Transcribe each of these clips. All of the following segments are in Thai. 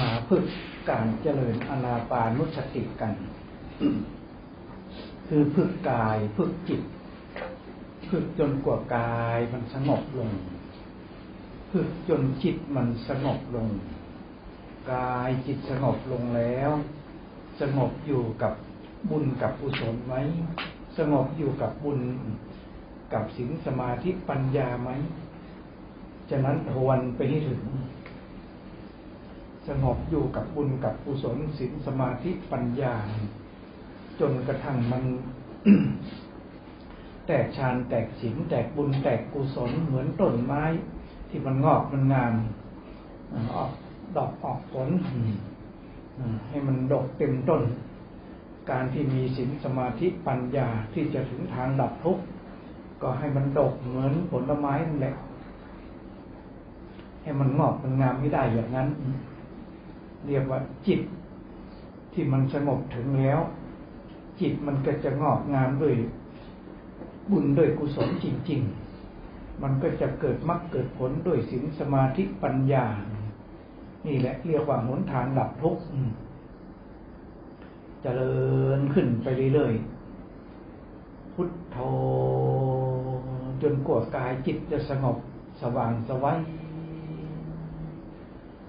มาฝึกการเจริญอนาปานุสติกัน คือฝึกกายฝึกจิตฝึกจนกว่ากายมันสงบลงฝึกจนจิตมันสงบลง กายจิตสงบลงแล้ว สงบอยู่กับบุญกับกุศลไหมสงบอยู่กับบุญกับศีลสมาธิปัญญาไหม ฉะนั้นทวนไปให้ถึง สงบอยู่กับบุญกับกุศลศีลสมาธิปัญญา จนกระทั่งมัน แตกฌานแตกศีลแตกบุญแตกกุศลเหมือนต้นไม้ ที่มันงอกมันงามออกดอกออกผลให้มันดกเต็มต้น การที่มีศีลสมาธิปัญญาที่จะถึงทางดับทุกข์ก็ให้มันดกเหมือนผลไม้นั่นแหละ ให้มันงอกมันงามไม่ได้อย่างนั้น เรียกว่าจิตที่มันสงบถึงแล้ว จิตมันก็จะงอกงามด้วยบุญด้วยกุศลจริง ๆ มันก็จะเกิดมรรคเกิดผลด้วยศีลสมาธิปัญญา นี่แหละเรียกว่าหนทางดับทุกข์เจริญขึ้นไปเรื่อยๆ พุทโธจนกว่ากายจิตจะสงบสว่างสวัย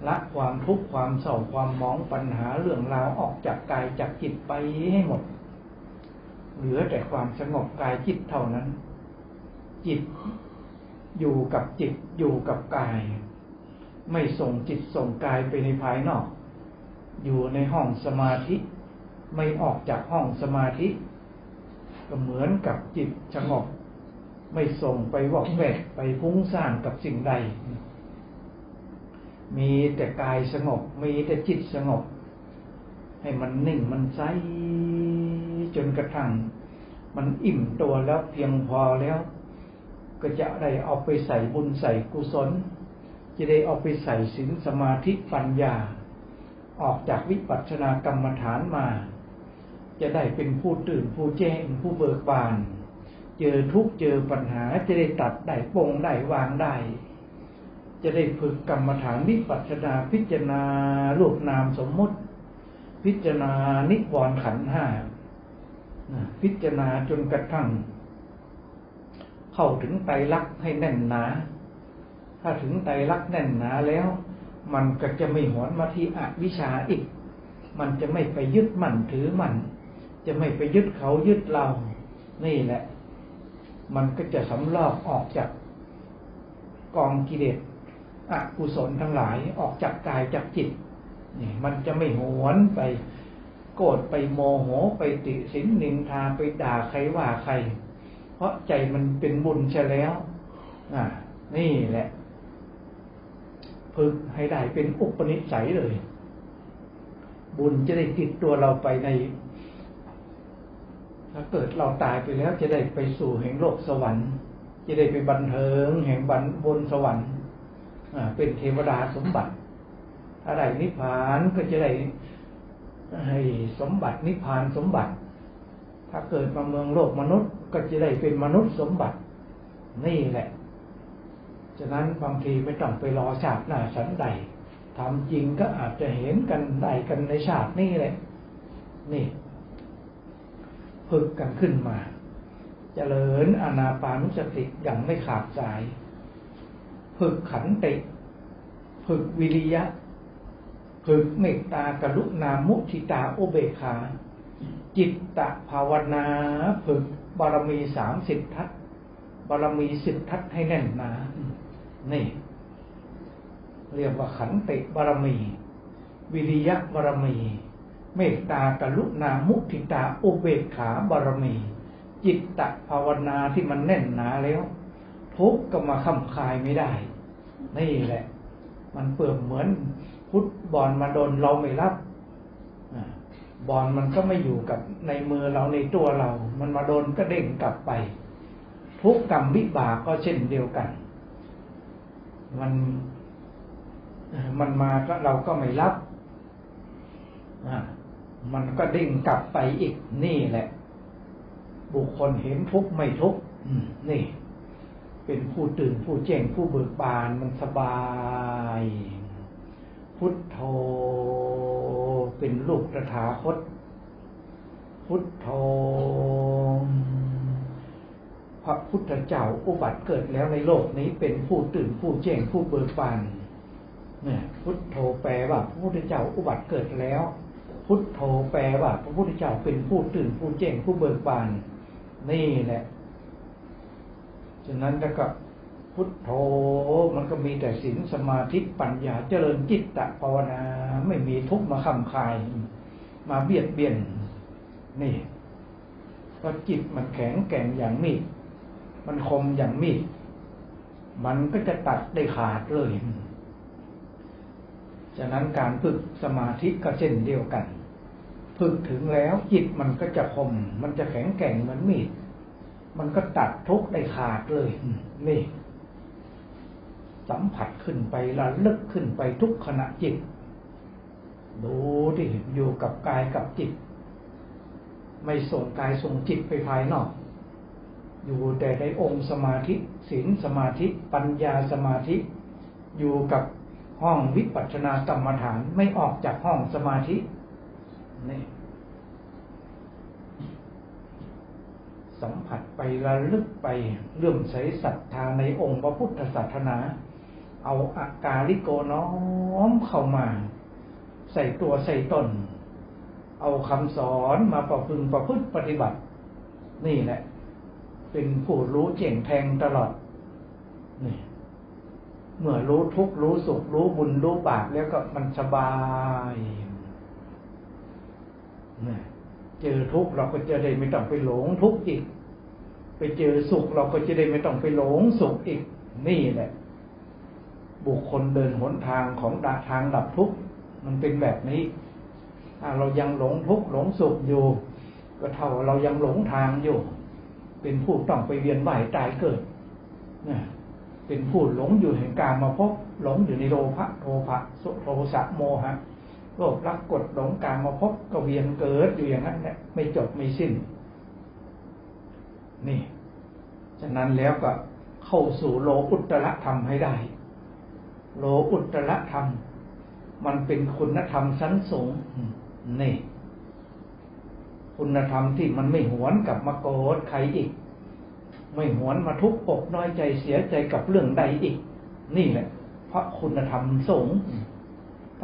ละความทุกข์ความเศร้าความมองปัญหาเรื่องราวออกจากกายจากจิตไปให้หมด เหลือแต่ความสงบกายจิตเท่านั้น จิตอยู่กับจิตอยู่กับกาย ไม่ส่งจิตส่งกายไปในภายนอก อยู่ในห้องสมาธิ ไม่ออกจากห้องสมาธิ ก็เหมือนกับจิตสงบ ไม่ส่งไปวอกแวกไปพุ่งสร้างกับสิ่งใด มีแต่กายสงบ มีแต่จิตสงบ ให้มันนิ่งมันใสจนกระทั่ง มันอิ่มตัวแล้วเพียงพอแล้ว ก็จะได้เอาไปใส่บุญใส่กุศล จะได้เอาไปใส่ศีลสมาธิปัญญา ออกจากวิปัสสนากรรมฐานมา จะได้เป็นผู้ตื่นผู้แจ้งผู้เบิกบาน เจอทุกเจอปัญหาจะได้ตัดได้ปงได้วางได้ จะได้ฝึกกรรมฐานวิปัสสนาพิจารณารูปนามสมมุติ พิจารณานิวรณ์ขันห้าพิจารณาจนกระทั่ง เข้าถึงไตรลักษณ์ให้แน่นหนา ถ้าถึงไตรลักษณ์แน่นหนาแล้ว มันก็จะไม่หวนมาที่อวิชชาอีก มันจะไม่ไปยึดมั่นถือมั่นจะไม่ไปยึดเขายึดเรา นี่แหละ มันก็จะสำลอกออกจากกองกิเลส อกุศลทั้งหลายออกจากกายจากจิตนี่มันจะไม่หวนไปโกรธไปโมโหไปติสินนินทาไปด่าใครว่าใคร เพราะใจมันเป็นบุญใช่แล้วอ่านี่แหละฝึกให้ได้เป็นอุปนิสัยเลย บุญจะได้ติดตัวเราไปใน ถ้าเกิดเราตายไปแล้วจะได้ไปสู่แห่งโลกสวรรค์ จะได้ไปบันเทิงแห่งบันบนสวรรค์ เป็นเทวดาสมบัติอะไรนิพพานก็จะได้ให้สมบัตินิพพานสมบัติ ถ้าเกิดมาเมืองโลกมนุษย์ก็จะได้เป็นมนุษย์สมบัติ นี่แหละ ฉะนั้นบางทีไม่ต้องไปรอชาติหน้าชั้นใดทำจริงก็อาจจะเห็นกันได้กันในชาตินี้แหละ นี่ฝึกกันขึ้นมาจเจริญอนาปานุสติอย่างไม่ขาดสาย ฝึกขันติ ฝึกวิริยะ ฝึกเมตตากรุณามุทิตาโอเบกขาจิตตะภาวนา ฝึกบารมีสามสิบทัศบารมีสิบทัศให้แน่นหนา นี่ เรียกว่าขันติบารมี วิริยะบารมี เมตตากรุณามุทิตาโอเบกขาบารมี จิตตะภาวนาที่มันแน่นหนาแล้ว ทุกก็มาคำคายไม่ได้ นี่แหละ มันเปิดเหมือนพุทบอลมาโดนเราไม่รับบอลมันก็ไม่อยู่กับในมือเราในตัวเรา มันมาโดนก็เด้งกลับไป ทุกกรรมวิบากก็เช่นเดียวกัน มันมันมาก็เราก็ไม่รับมันก็เด้งกลับไปอีกนี่แหละ บุคคลเห็นทุกไม่ทุกนี่ เป็นผู้ตื่นผู้แจ้งผู้เบิกบานมันสบาย พุทโธเป็นลูกตถาคต พุทโธพระพุทธเจ้าอุบัติเกิดแล้วในโลกนี้เป็นผู้ตื่นผู้แจ้งผู้เบิกบานเนี่ยพุทโธแปลว่าพระพุทธเจ้าอุบัติเกิดแล้ว พุทโธแปลว่าพระพุทธเจ้าเป็นผู้ตื่นผู้แจ้งผู้เบิกบานนี่แหละ ฉะนั้นแล้วก็พุทโธมันก็มีแต่ศีลสมาธิปัญญาเจริญจิตตภาวนา ไม่มีทุกข์มาคำคาย มาเบียดเบียน นี่ก็จิตมันแข็งแกร่งอย่างมีดมันคมอย่างมีดมันก็จะตัดได้ขาดเลย ฉะนั้นการฝึกสมาธิก็เช่นเดียวกัน ฝึกถึงแล้วจิตมันก็จะคม มันจะแข็งแกร่งเหมือนมีด มันก็ตัดทุกได้ขาดเลย นี่ สัมผัสขึ้นไประลึกขึ้นไปทุกขณะจิต ดูที่อยู่กับกายกับจิต ไม่ส่งกายส่งจิตไปภายนอก อยู่แต่ในองค์สมาธิศีลสมาธิปัญญาสมาธิ อยู่กับห้องวิปัสสนากรรมฐานไม่ออกจากห้องสมาธินี่ สัมผัสไประลึกไปเลื่อมใสศรัทธาในองค์พระพุทธศาสนา เอาอากาลิโกน้อมเข้ามา ใส่ตัวใส่ตน เอาคำสอนมาประพฤติประพฤติปฏิบัติ นี่แหละ เป็นผู้รู้เจ่งแทงตลอดนี่เมื่อรู้ทุกรู้สุขรู้บุญรู้บาปแล้วก็มันสบายนี่ เจอทุกเราก็จะได้ไม่ต้องไปหลงทุกข์อีก ไปเจอสุขเราก็จะได้ไม่ต้องไปหลงสุขอีก นี่แหละ บุคคลเดินหนทางของดาทางดับทุกข์มันเป็นแบบนี้ถ้าเรายังหลงทุกข์หลงสุขอยู่ ก็เท่าเรายังหลงทางอยู่ เป็นผู้ต้องไปเวียนว่ายตายเกิดนะเป็นผู้หลงอยู่แห่งการมาพบหลงอยู่ในโลภะโทภะสุโทสะโมหะ โลภรักกดหลงการมาพบก็เวียนเกิดอยู่อย่างนั้นแหละไม่จบไม่สิ้น นี่ ฉะนั้นแล้วก็เข้าสู่โลอุตระธรรมให้ได้ โลอุตระธรรม มันเป็นคุณธรรมสันสูงนี่ คุณธรรมที่มันไม่หวนกับมาโกรธใครอีก ไม่หวนมาทุกข์อกน้อยใจเสียใจกับเรื่องใดอีก นี่แหละ เพราะคุณธรรมสูง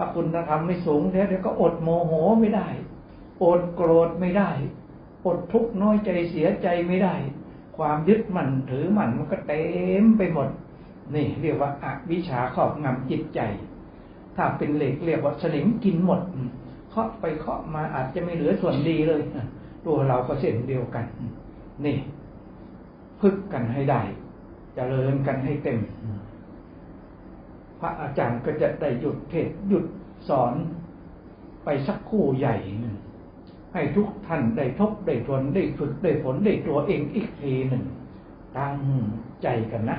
ถ้าคุณธรรมไม่สูงแล้วเดี๋ยวก็อดโมโหไม่ได้ อดโกรธไม่ได้ อดทุกข์น้อยใจเสียใจไม่ได้ ความยึดมั่นถือมั่นมันก็เต็มไปหมด นี่เรียกว่าอาวิชาครอบงำจิตใจ ถ้าเป็นเหล็กเรียกว่าสนิมกินหมดเคาะไปเคาะมาอาจจะไม่เหลือส่วนดีเลยตัวเราก็เส้นเดียวกัน นี่ พึกกันให้ได้จเจริญกันให้เต็ม พระอาจารย์ก็จะได้หยุดเทศหยุดสอนไปสักคู่ใหญ่หนึ่งให้ทุกท่านได้ทบได้ทนได้ฝึกได้ผลได้ตัวเองอีกทีหนึ่งตั้งใจกันนะ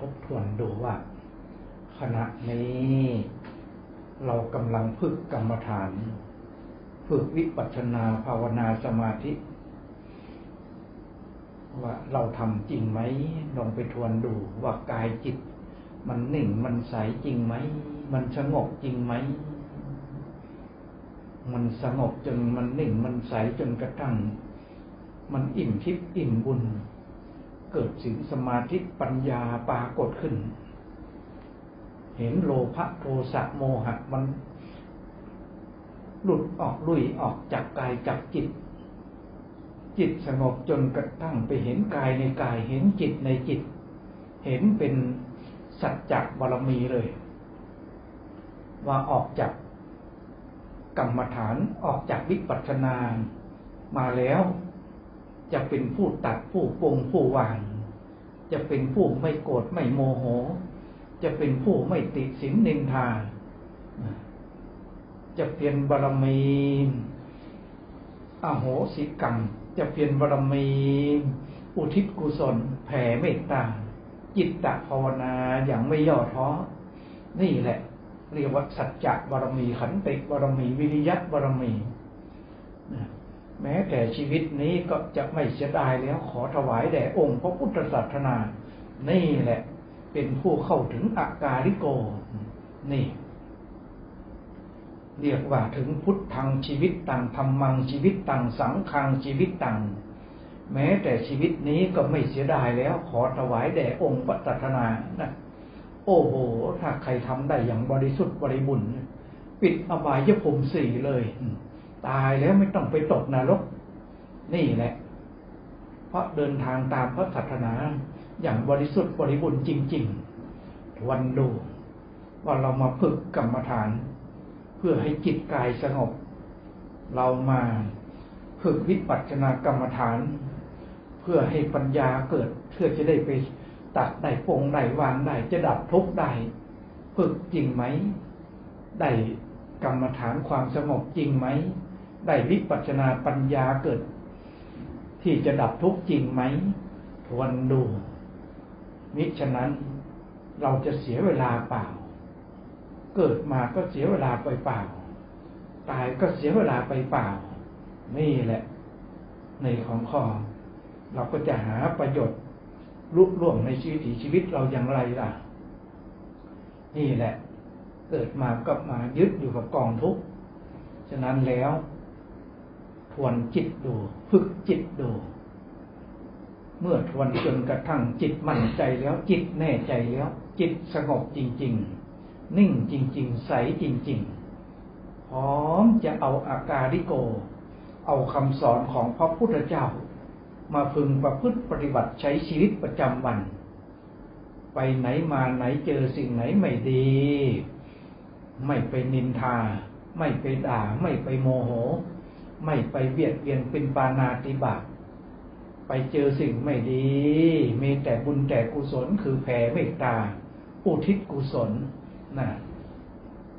ทบทวนดูว่า ขณะนี้ เรากำลังฝึกกรรมฐาน ฝึกวิปัสสนาภาวนาสมาธิ ว่าเราทำจริงไหมลองไปทวนดูว่ากายจิต มันนิ่งมันใสจริงไหม มันสงบจริงไหม มันสงบจนมันนิ่งมันใสจนกระทั่ง มันอิ่มทิพย์อิ่มบุญ เกิดสิงสมาธิปัญญาปรากฏขึ้น เห็นโลภะโทสะโมหะมันหลุดออกลุยออกจากกายจากจิต จิตสงบจนกระทั่งไปเห็นกายในกายเห็นจิตในจิต เห็นเป็นสัจจะบารมีเลย ว่าออกจากกรรมฐานออกจากวิปัสสนามาแล้ว จะเป็นผู้ตัดผู้ปรงผู้วาง จะเป็นผู้ไม่โกรธไม่โมโห จะเป็นผู้ไม่ติดสินนินทา จะเพียรบารมีอโหสิกรรม จะเพียรบารมี อุทิศกุศล แผ่เมตตา จิตตภาวนาอย่างไม่ย่อท้อ นี่แหละ เรียกว่าสัจจะบารมีขันติบารมี วิริยะบารมี แม้แต่ชีวิตนี้ก็จะไม่เสียดายแล้วขอถวายแด่องค์พระพุทธศาสนา นี่แหละ เป็นผู้เข้าถึงอากาลิโก นี่ เรียกว่าถึงพุทธังชีวิตตังธรรมังชีวิตตังสังขังชีวิตตังแม้แต่ชีวิตนี้ก็ไม่เสียดายแล้วขอถวายแด่องค์พระศาสนานะโอ้โห ถ้าใครทำได้อย่างบริสุทธิ์บริบุญปิดอบายภพสี่เลย ตายแล้วไม่ต้องไปตกนรก นี่แหละ เพราะเดินทางตามพระศาสนาอย่างบริสุทธิ์บริบูรณ์จริงๆวันดูว่าเรามาฝึกกรรมฐาน เพื่อให้จิตกายสงบ เรามาฝึกวิปัสสนากรรมฐาน เพื่อให้ปัญญาเกิดเพื่อจะได้ไปตัดได้ปงได้วางได้จะดับทุกข์ได้ฝึกจริงไหมได้กรรมฐานความสงบจริงไหม ได้วิปัสนาปัญญาเกิด ที่จะดับทุกข์จริงไหมทวนดูมิฉะนั้นเราจะเสียเวลาเปล่า เกิดมาก็เสียเวลาไปเปล่า ตายก็เสียเวลาไปเปล่า นี่แหละ ในของข้อเราก็จะหาประโยชน์ลุล่วงในชีวิตชีวิตเราอย่างไรล่ะ นี่แหละ เกิดมาก็มายึดอยู่กับกองทุกข์ ฉะนั้นแล้ว วนจิตดูฝึกจิตดู เมื่อทวนจนกระทั่งจิตมั่นใจแล้ว จิตแน่ใจแล้ว จิตสงบจริง ๆ นิ่งจริง ๆ ใสจริง ๆ พร้อมจะเอาอาการิโก เอาคำสอนของพระพุทธเจ้า มาพึงประพฤติปฏิบัติใช้ชีวิตประจำวัน ไปไหนมาไหนเจอสิ่งไหนไม่ดี ไม่ไปนินทา ไม่ไปด่า ไม่ไปโมโห ไม่ไปเบียดเบียนเป็นปานาติบาตไปเจอสิ่งไม่ดี มีแต่บุญแต่กุศลคือแผ่เมตตา อุทิศกุศลนะ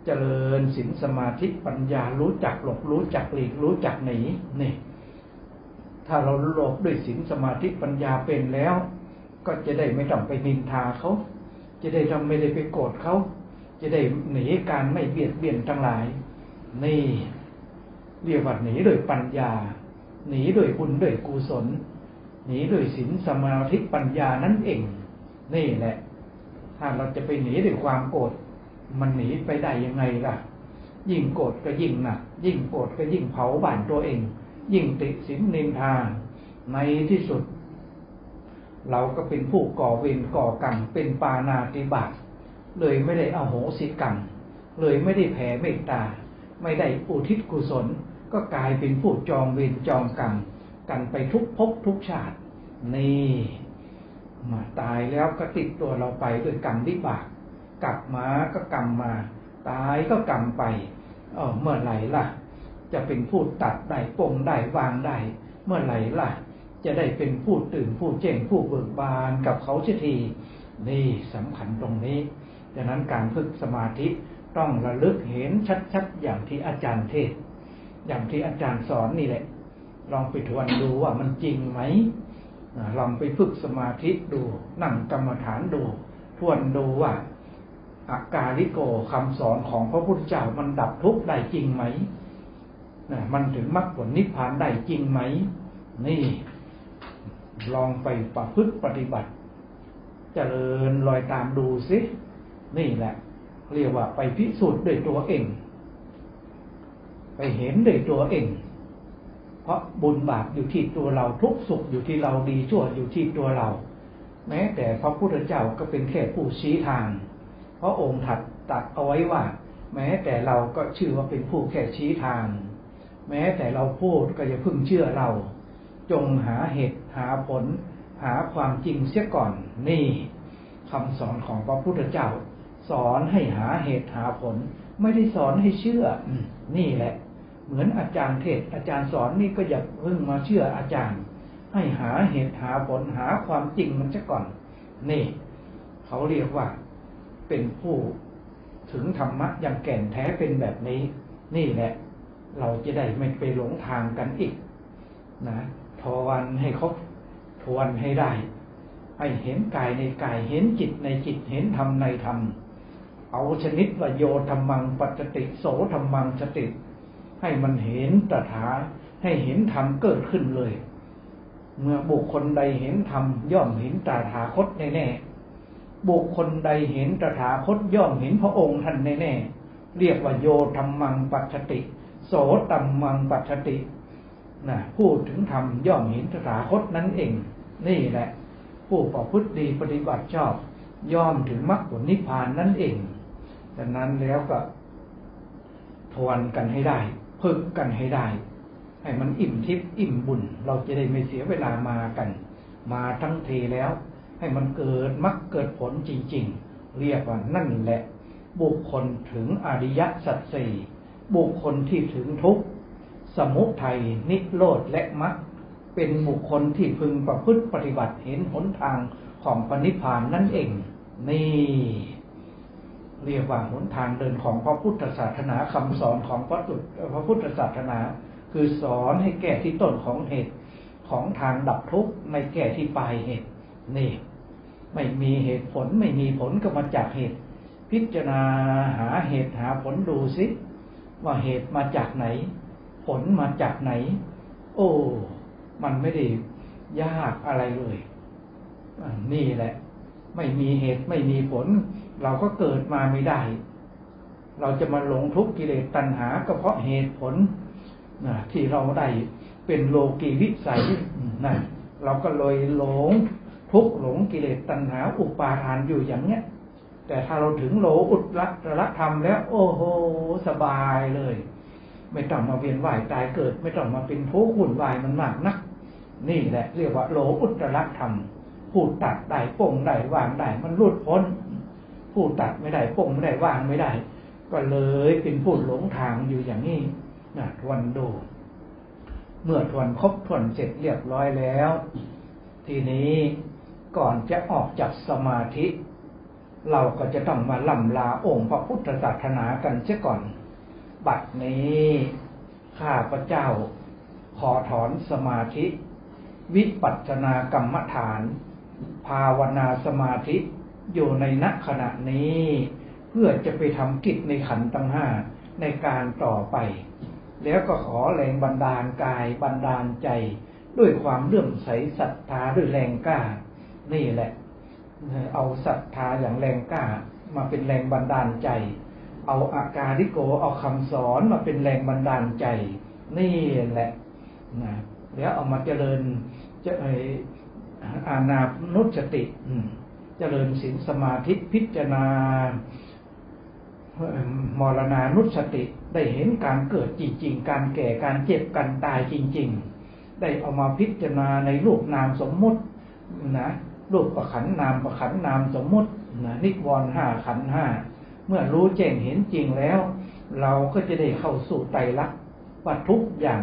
เจริญศีลสมาธิปัญญารู้จักหลบรู้จักหลีกรู้จักหนีนี่ ถ้าเราหลบด้วยศีลสมาธิปัญญาเป็นแล้ว ก็จะได้ไม่ต้องไปนินทาเขา จะได้ทำไม่ได้ไปโกรธเขา จะได้หนีการไม่เบียดเบียนทั้งหลาย นี่ เรียกว่าหนีโดยปัญญา หนีโดยบุญโดยกุศล หนีโดยศีลสมาธิปัญญานั่นเอง นี่แหละ ถ้าเราจะไปหนีด้วยความโกรธมันหนีไปได้ยังไงล่ะ ยิ่งโกรธก็ยิ่งหนักยิ่งโกรธก็ยิ่งเผาบ้านตัวเอง ยิ่งติดสินนินทา ในที่สุด เราก็เป็นผู้ก่อเวรก่อกรรมเป็นปานาติบาตเลยไม่ได้เอาโหสิกรรมเลยไม่ได้แผ่เมตตา ไม่ได้อุทิศกุศล ก็กลายเป็นผู้จองเวรจองกรรมกันไปทุกภพทุกชาติ นี่ มาตายแล้วก็ติดตัวเราไปด้วยกรรมวิบาก กลับมาก็กรรมมา ตายก็กรรมไปเออเมื่อไหร่ล่ะ จะเป็นผู้ตัดได้ปงได้วางได้ เมื่อไหร่ล่ะ จะได้เป็นผู้ตื่นผู้แจ้งผู้เบิกบานกับเขาเสียทีนี่สำคัญตรงนี้ดังนั้นการฝึกสมาธิต้องระลึกเห็นชัดๆอย่างที่อาจารย์เทศ อย่างที่อาจารย์สอนนี่แหละ ลองไปทวนดูว่ามันจริงไหมลองไปฝึกสมาธิดู นั่งกรรมฐานดู ทวนดูว่าอากาลิโกคำสอนของพระพุทธเจ้ามันดับทุกข์ได้จริงไหมนะมันถึงมรรคผลนิพพานได้จริงไหม นี่ ลองไปประพฤติปฏิบัติเจริญรอยตามดูสิ นี่แหละ เรียกว่าไปพิสูจน์ด้วยตัวเอง เห็นด้วยตัวเอง เพราะบุญบาปอยู่ที่ตัวเราทุกสุขอยู่ที่เราดีชั่วอยู่ที่ตัวเรา แม้แต่พระพุทธเจ้าก็เป็นแค่ผู้ชี้ทาง เพราะองค์ถัดตัดเอาไว้ว่า แม้แต่เราก็ชื่อว่าเป็นผู้แค่ชี้ทาง แม้แต่เราพูดก็อย่าพึ่งเชื่อเรา จงหาเหตุหาผล หาความจริงเสียก่อนนี่คำสอนของพระพุทธเจ้า สอนให้หาเหตุหาผล ไม่ได้สอนให้เชื่ออนี่แหละ เหมือนอาจารย์เทศอาจารย์สอนนี่ก็อย่าเพิ่งมาเชื่ออาจารย์ ให้หาเหตุหาผลหาความจริงมันซะก่อน นี่ เขาเรียกว่าเป็นผู้ถึงธรรมะอย่างแก่นแท้เป็นแบบนี้ นี่แหละ เราจะได้ไม่ไปหลงทางกันอีก นะทวันให้เขาทวนให้ได้ให้เห็นกายในกายเห็นจิตในจิตเห็นธรรมในธรรม เอาชนิดว่าโยธรรมังปัจจติโสธรรมังสติ ให้มันเห็นตถาให้เห็นธรรมเกิดขึ้นเลย เมื่อบุคคลใดเห็นธรรมย่อมเห็นตถาคตแน่ๆบุคคลใดเห็นตถาคตย่อมเห็นพระองค์ท่านแน่ๆเรียกว่าโยธรรมังปัจจติ โสตัมมังปัจจตินะพูดถึงธรรมย่อมเห็นตถาคตนั้นเอง นี่แหละ ผู้ประพฤติดีปฏิบัติชอบย่อมถึงมรรคผลนิพพานนั่นเองดังนั้นแล้วก็ทวนกันให้ได้ พึกกันให้ได้ ให้มันอิ่มทิพย์อิ่มบุญ เราจะได้ไม่เสียเวลามากัน มาทั้งทีแล้ว ให้มันเกิดมรรคเกิดผลจริง ๆ เรียกว่านั่นแหละ บุคคลถึงอริยสัจสี่บุคคลที่ถึงทุกข์สมุทัยนิโรธและมรรคเป็นบุคคลที่พึงประพฤติปฏิบัติเห็นหนทางของปณิพานนั่นเอง นี่ เรียกว่าหนทางเดินของพระพุทธศาสนาคำสอนของพระุพระพุทธศาสนา คือสอนให้แก้ที่ต้นของเหตุของทางดับทุกข์ไม่แก้ที่ปลายเหตุนี่ ไม่มีเหตุผลไม่มีผลก็มาจากเหตุ พิจารณาหาเหตุหาผลดูสิว่าเหตุมาจากไหน ผลมาจากไหน โอ้ มันไม่ได้ยากอะไรเลยนี่แหละ ไม่มีเหตุไม่มีผล เราก็เกิดมาไม่ได้ เราจะมาหลงทุกข์กิเลสตัณหาก็เพราะเหตุผลนะที่เราได้เป็นโลกีวิสัยนะเราก็เลยหลงทุกข์หลงกิเลสตัณหาอุปาทานอยู่อย่างเนี้ย แต่ถ้าเราถึงโลอุตรัตธรรมแล้ว โอ้โหสบายเลย ไม่ต้องมาเวียนว่ายตายเกิด ไม่ต้องมาเป็นทุกข์วุ่นวายมันมากนัก นี่แหละเรียกว่าโลอุตรธรรมพูดตัดได้ป่งได้วางได้มันรุดพ้น พูดตัดไม่ได้ป่งไม่ได้วางไม่ได้ ก็เลยเป็นพูดหลงทางอยู่อย่างนี้นะทวนดู เมื่อทวนครบทวนเสร็จเรียบร้อยแล้ว ทีนี้ก่อนจะออกจากสมาธิ เราก็จะต้องมาล่ำลาองค์พระพุทธศาสนากันเสียก่อน บัดนี้ข้าพระเจ้าขอถอนสมาธิ วิปัสสนากรรมฐาน ภาวนาสมาธิ อยู่ในณขณะนี้ เพื่อจะไปทำกิจในขันตั้งห้าในการต่อไป แล้วก็ขอแรงบันดาลกายบันดาลใจ ด้วยความเลื่อมใสศรัทธาด้วยแรงกล้า นี่แหละ เอาศรัทธาอย่างแรงกล้ามาเป็นแรงบันดาลใจ เอาอาการิโกเอาคำสอนมาเป็นแรงบันดาลใจ นี่แหละนะแล้วเอามาเจริญจะไออานานุสติ เจริญศีลสมาธิพิจารณามรณานุสติได้เห็นการเกิดจริง ๆ การแก่การเจ็บการตายจริง ๆ ได้เอามาพิจารณาในรูปนามสมมุตินะรูปประขันนามประขันนามสมมุตินะนิวรณ์ห้าขันห้าเมื่อรู้แจ้งเห็นจริงแล้ว เราก็จะได้เข้าสู่ไตรลักษณ์ว่าทุกอย่าง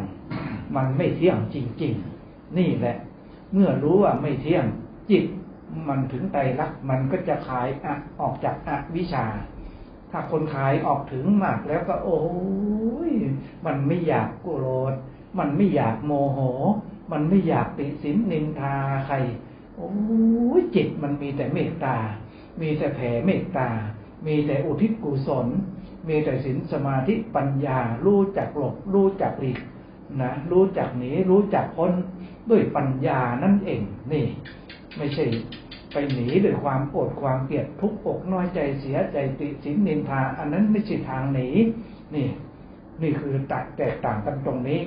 มันไม่เที่ยงจริง ๆ นี่แหละ เมื่อรู้ว่าไม่เที่ยงจิต มันถึงไตรลักษณ์มันก็จะขายอะออกจากอะวิชชา ถ้าคนขายออกถึงมากแล้วก็ โอ้ยมันไม่อยากโกรธมันไม่อยากโมโห มันไม่อยากติสินนินทาใคร โอ้ยจิตมันมีแต่เมตตา มีแต่แผ่เมตตา มีแต่อุทิศกุศล มีแต่ศีลสมาธิปัญญา รู้จักหลบ รู้จักหลีกนะ รู้จักหนี รู้จักพ้นด้วยปัญญานั่นเอง นี่ ไม่ใช่ไปหนีด้วยความโกรธความเกลียดทุกข์อกน้อยใจเสียใจติสินนินทา อันนั้นไม่ใช่ทางหนีนี่ นี่คือตัดแตกต่างกันตรงนี้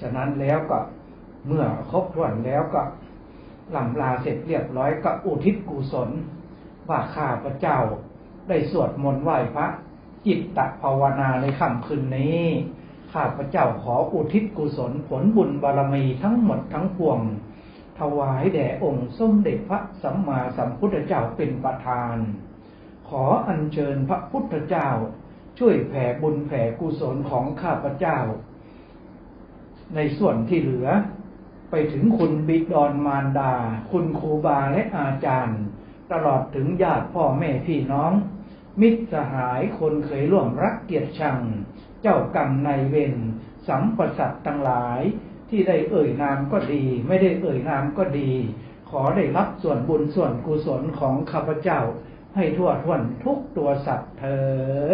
ฉะนั้นแล้วก็เมื่อครบถ้วนแล้วก็ลำลาเสร็จเรียบร้อยก็อุทิศกุศล ว่าข้าพระเจ้าได้สวดมนต์ไหว้พระ จิตตภาวนาในค่ำคืนนี้ ข้าพระเจ้าขออุทิศกุศลผลบุญบารมีทั้งหมดทั้งปวง ถวายแด่องค์สมเด็จพระสัมมาสัมพุทธเจ้าเป็นประธาน ขออัญเชิญพระพุทธเจ้า ช่วยแผ่บุญแผ่กุศลของข้าพเจ้า ในส่วนที่เหลือ ไปถึงคุณบิดอนมารดา คุณครูบาและอาจารย์ ตลอดถึงญาติพ่อแม่พี่น้อง มิตรสหายคนเคยร่วมรักเกียรติชัง เจ้ากรรมนายเวรสัมปสัตทั้งหลาย ที่ได้เอ่ยนามก็ดี ไม่ได้เอ่ยนามก็ดี ขอได้รับส่วนบุญส่วนกุศลของข้าพเจ้า ให้ทั่วท้วนทุกตัวสัตว์เถิ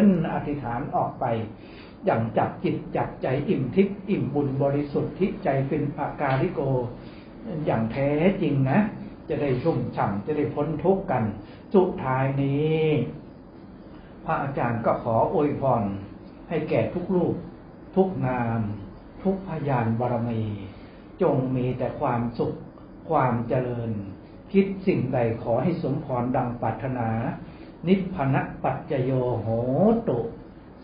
นอธิษฐานออกไป อย่างจับจิตจับใจอิ่มทิพย์อิ่มบุญบริสุทธิ์ที่ใจเป็นอากาลิโก อย่างแท้จริงนะ จะได้ชุ่มฉ่ำจะได้พ้นทุกข์กัน สุดท้ายนี้ พระอาจารย์ก็ขออวยพรให้แก่ทุกลูกทุกนาม ทุกพยานบารมี จงมีแต่ความสุขความเจริญ คิดสิ่งใดขอให้สมพรดังปรารถนา นิพพนปัจจโยโหตุ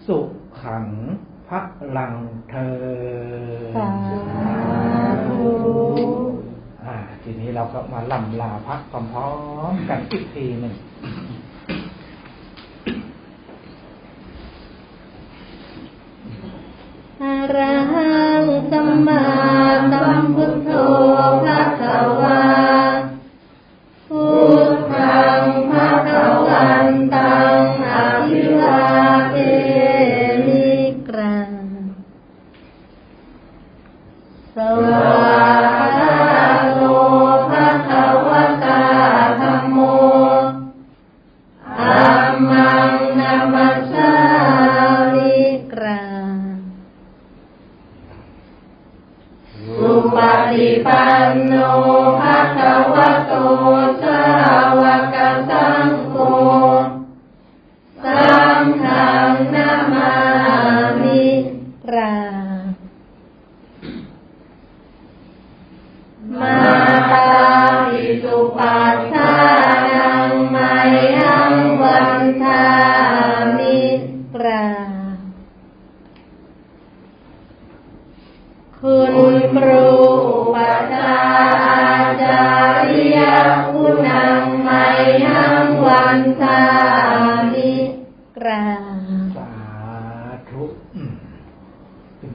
สุขังพระลังเธอญสาธุอ่าทีนี้เราก็มาลำลาพักพร้อมๆกันอีกทีหนึ่งอะระหั งสั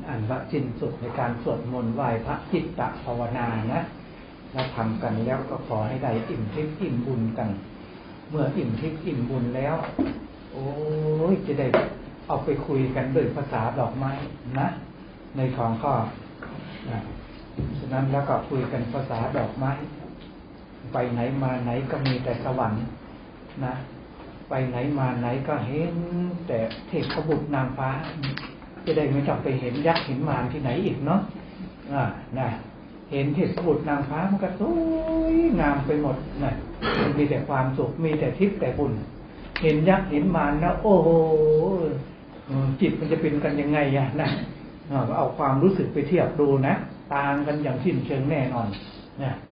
อันว่าสิ้นสุดในการสวดมนต์ไหว้พระจิตตภาวนานะเราทำกันแล้วก็ขอให้ได้อิ่มทิพย์อิ่มบุญกัน เมื่ออิ่มทิพย์อิ่มบุญแล้ว โอ้ยจะได้เอาไปคุยกันด้วยภาษาดอกไม้นะ ในของข้อฉะนั้นแล้วก็คุยกันภาษาดอกไม้ ไปไหนมาไหนก็มีแต่สวรรค์นะ ไปไหนมาไหนก็เห็นแต่เทพบุตรนางฟ้า จะได้ไม่ต้องไปเห็นยักษ์เห็นมารที่ไหนอีกเนาะอ่านะเห็นเทพบุตรนางฟ้ามันก็สวยงามไปหมดนะมันมีแต่ความสุขมีแต่ทิพย์แต่บุญ เห็นยักษ์เห็นมารนะโอ้โหจิตมันจะเป็นกันยังไงอะนะอ่ก็เอาความรู้สึกไปเทียบดูนะต่างกันอย่างสิ้นเชิงแน่นอนนะ